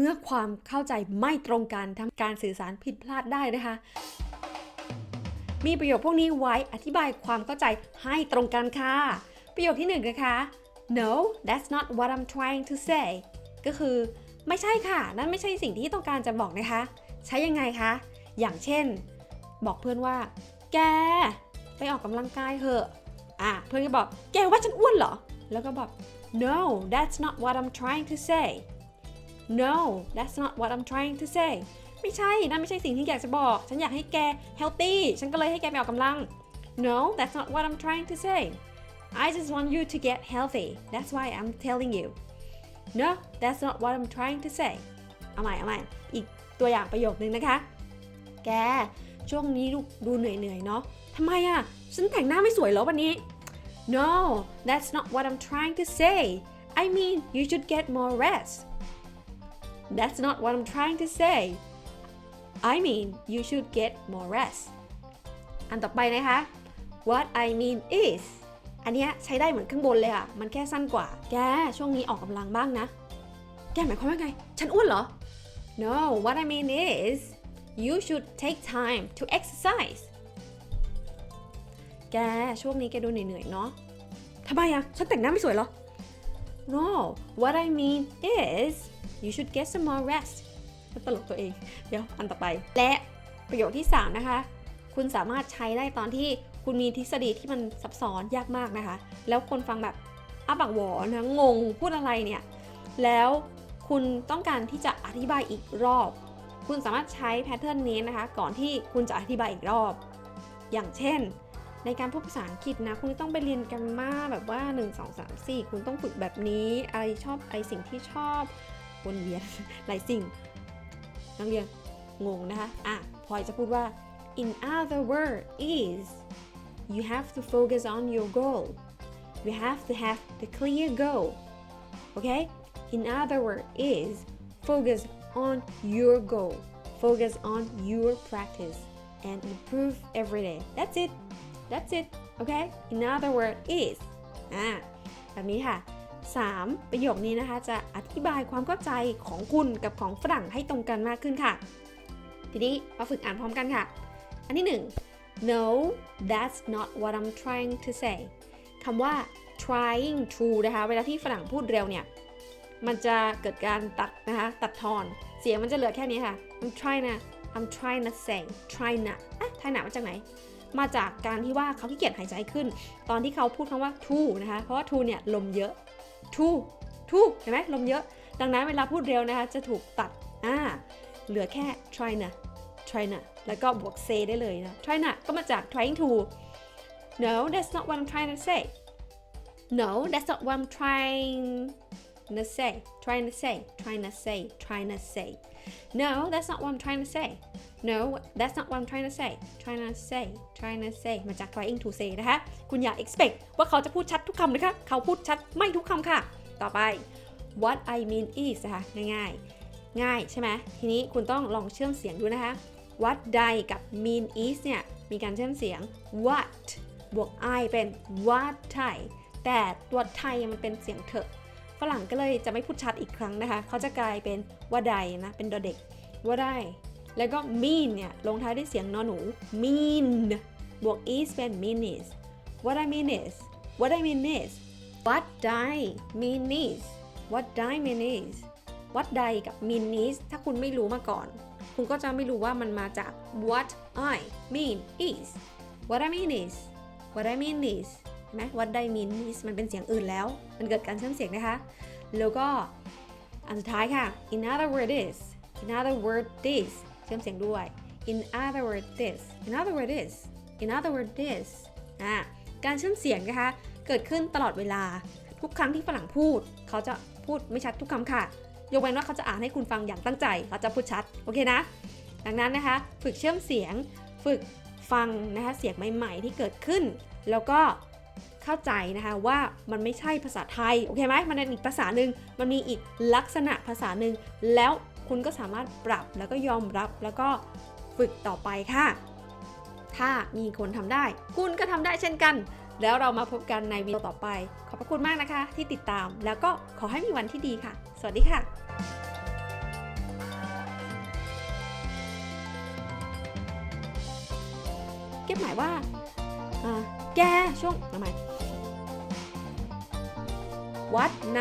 เมื่อความเข้าใจไม่ตรงกันทำการสื่อสารผิดพลาดได้นะคะ มีประโยคพวกนี้ไว้อธิบายความเข้าใจให้ตรงกันค่ะ ประโยคที่หนึ่งนะคะ no that's not what I'm trying to say ก็คือ ไม่ใช่ค่ะ นั่นไม่ใช่สิ่งที่ต้องการจะบอกนะคะ ใช้ยังไงคะ อย่างเช่น บอกเพื่อนว่า แก ไปออกกำลังกายเถอะอะเพื่อนก็บอก แกว่าฉันอ้วนเหรอ แล้วก็บอก no that's not what I'm trying to say no that's not what I'm trying to say ไม่ใช่นั่นไม่ใช่สิ่งที่อยากจะบอก ฉันอยากให้แก healthy ฉันก็เลยให้แกไปออกกำลัง no that's not what I'm trying to say I just want you to get healthy that's why I'm telling you no that's not what I'm trying to say เอาใหม่เอาใหม่อีกตัวอย่างประโยคนึงนะคะ แก ช่วงนี้ดูดูเหนื่อยๆเนาะทำไมอะฉันแต่งหน้าไม่สวยเหรอวันนี้ no that's not what I'm trying to say I mean you should get more rest that's not what I'm trying to say I mean you should get more rest อันต่อไปนะคะ what I mean is อันเนี้ยใช้ได้เหมือนข้างบนเลยอะมันแค่สั้นกว่า แกช่วงนี้ออกกำลังบ้างนะ แกหมายความว่าไง ฉันอ้วนเหรอ no what I mean is you should take time to exercise แกช่วงนี้แกดูเหนื่อยๆเนาะทำไมอะฉันแต่งหน้าไม่สวยเหรอ no what I mean is you should get some more rest ตลกตัวเอง เดี๋ยวอันต่อไป และประโยคที่ 3 นะคะ คุณสามารถใช้ได้ตอนที่คุณมีทฤษฎีที่มันซับซ้อนยากมากนะคะ แล้วคนฟังแบบอ้าปากหวอนะงงพูดอะไรเนี่ย แล้วคุณต้องการที่จะอธิบายอีกรอบ คุณสามารถใช้แพทเทิร์นนี้นะคะ ก่อนที่คุณจะอธิบายอีกรอบ อย่างเช่น ในการพูดภาษาอังกฤษนะ คุณต้องไปเรียนกันมาแบบว่า 1 2 3 4 คุณต้องฝึกแบบนี้ อะไรชอบอะไรสิ่งที่ชอบวนเวียนหลายสิ่ง นักเรียนงงนะคะ อะพลอยจะพูดว่า in other word is you have to focus on your goal you have to have the clear goal okay in other word is focus on your goal focus on your practice and improve every day that's it that's it okay in other word is อ่าแบบนี้ค่ะ 3 ประโยคนี้นะคะจะอธิบายความเข้าใจของคุณกับของฝรั่งให้ตรงกันมากขึ้นค่ะ ทีนี้มาฝึกอ่านพร้อมกันค่ะ อันที่ 1 no that's not what I'm trying to say คำว่า trying to นะคะ เวลาที่ฝรั่งพูดเร็วเนี่ย มันจะเกิดการตัดนะคะ ตัดทอน เสียงมันจะเหลือแค่นี้ค่ะ I'm trying to I'm trying to say trying to อะ trying to มาจากไหน มาจากการที่ว่าเขาขี้เกียจหายใจขึ้น ตอนที่เขาพูดคำว่า to นะคะ เพราะว่า to เนี่ยลมเยอะ to to เห็นไหมลมเยอะ ดังนั้นเวลาพูดเร็วนะคะจะถูกตัดอ่าเหลือแค่ try นะ try นะแล้วก็บวก say ได้เลยนะ try นะก็มาจาก trying to no that's not what I'm trying to say no that's not what I'm trying to say trying to say trying to say trying to say no that's not what I'm trying to say no that's not what I'm trying to say trying to say trying to say มาจาก trying to say นะคะ คุณอย่า expect ว่าเขาจะพูดชัดทุกคำนะคะ เขาพูดชัดไม่ทุกคำค่ะ ต่อไป what I mean is นะคะง่ายๆ ง่ายใช่ไหมทีนี้คุณต้องลองเชื่อมเสียงดูนะคะ what ใดกับ mean is เนี่ย มีการเชื่อมเสียง what บวก I เป็น what I แต่ตัวไทยมันเป็นเสียงเถอะฝรั่งก็เลยจะไม่พูดชัดอีกครั้งนะคะ เขาจะกลายเป็นว่าใดนะ เป็นดอเด็กว่าได้ แล้วก็ mean เนี่ยลงท้ายด้วยเสียงนอหนู mean บวก is เป็น mean is what I mean is what I mean is what I mean is what I mean is what ใดกับ mean is ถ้าคุณไม่รู้มาก่อน คุณก็จะไม่รู้ว่ามันมาจาก what I mean is what I mean is what I mean is ไหม what I mean is มันเป็นเสียงอื่นแล้ว มันเกิดการเชื่อมเสียงนะคะ แล้วก็อันสุดท้ายค่ะ in other word is in other word this เชื่อมเสียงด้วย in other word this in other word this in other word this อะการเชื่อมเสียงนะคะ เกิดขึ้นตลอดเวลา ทุกครั้งที่ฝรั่งพูด เขาจะพูดไม่ชัดทุกคำค่ะ ยกเว้นว่าเขาจะอ่านให้คุณฟังอย่างตั้งใจเขาจะพูดชัด โอเคนะ ดังนั้นนะคะ ฝึกเชื่อมเสียง ฝึกฟังนะคะเสียงใหม่ๆที่เกิดขึ้น แล้วก็เข้าใจนะคะว่ามันไม่ใช่ภาษาไทย โอเคไหมมันเป็นอีกภาษาหนึ่งมันมีอีกลักษณะภาษาหนึ่งแล้ว คุณก็สามารถปรับแล้วก็ยอมรับแล้วก็ฝึกต่อไปค่ะ ถ้ามีคนทำได้ คุณก็ทำได้เช่นกัน แล้วเรามาพบกันในวิดีโอต่อไป ขอบพระคุณมากนะคะ ที่ติดตามแล้วก็ขอให้มีวันที่ดีค่ะ สวัสดีค่ะก็บหมายว่า แกช่วงทำไมวัดใน